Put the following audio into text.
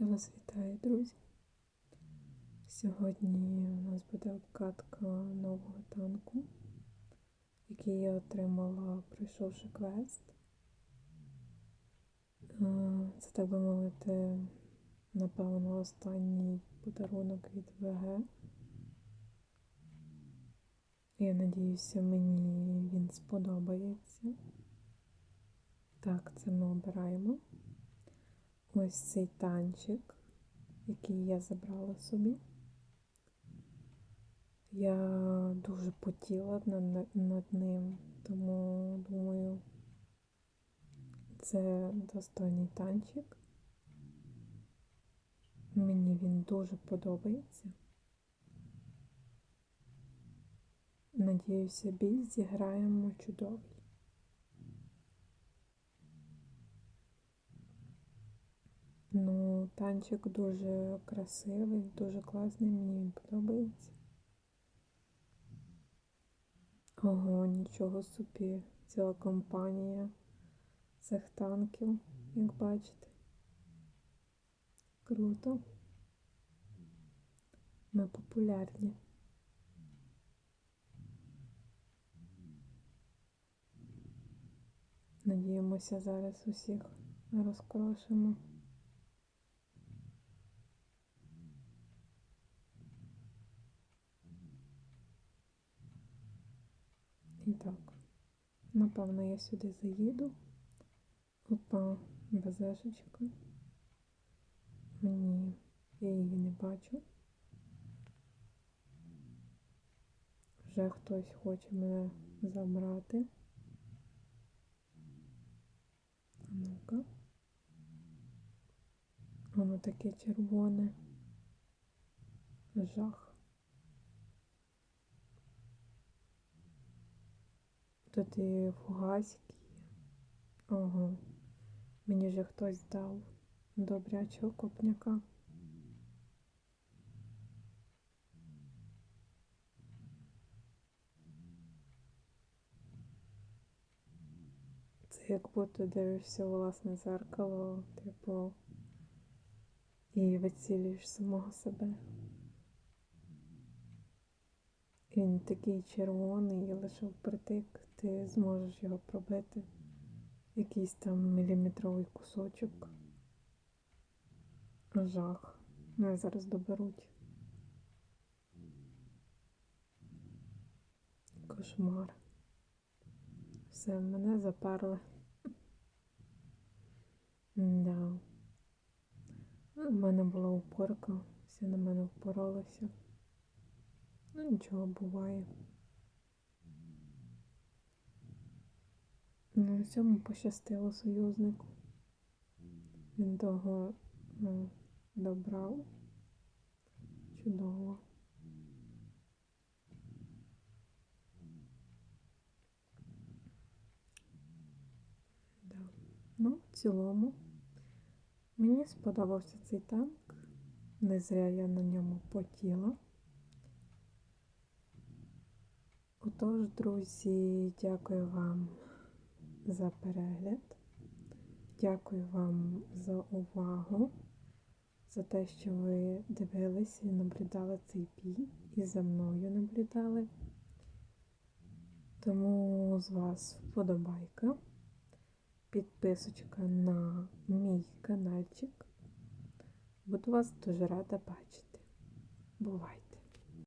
Я вас вітаю, друзі. Сьогодні у нас буде обкатка нового танку, який я отримала, пройшовши квест. Е, Це, так би мовити, напевно, останній подарунок від ВГ. Я надіюся, мені він сподобається. Так, це ми обираємо. Ось цей танчик, який я забрала собі. Я дуже потіла над, над ним, тому думаю, це достойний танчик. Мені він дуже подобається. Надіюся, бій зіграємо чудовий. Ну, танчик дуже красивий, дуже класний, мені він подобається. Ого, нічого собі, ціла компанія цих танків, як бачите. Круто. Ми популярні. Надіємося, зараз усіх розкрошимо. Так, напевно, я сюди заїду. Опа, безешечка. Ні, я її не бачу. Вже хтось хоче мене забрати. А ну-ка. Воно таке червоне. Жах. Тут і фугасики. Ого. Мені вже хтось дав добрячого копняка. Це як будто дивишся власне зеркало, типу, і вицілюєш самого себе. Він такий червоний, лише впритик ти зможеш його пробити якийсь там міліметровий кусочок. Жах. Ну, зараз доберуть. Кошмар. Все, мене заперли. Да. У мене була упорка, всі на мене впоралися. Ну, нічого буває. На цьому пощастило союзнику. Він того ну, добрав. Чудово. Да. Ну, в цілому, мені сподобався цей танк. Не зря я на ньому потіла. Отож, друзі, дякую вам за перегляд. Дякую вам за увагу, за те, що ви дивились і наблюдали цей бій і за мною наблюдали. Тому з вас вподобайка, підписочка на мій каналчик. Буду вас дуже рада бачити. Бувайте!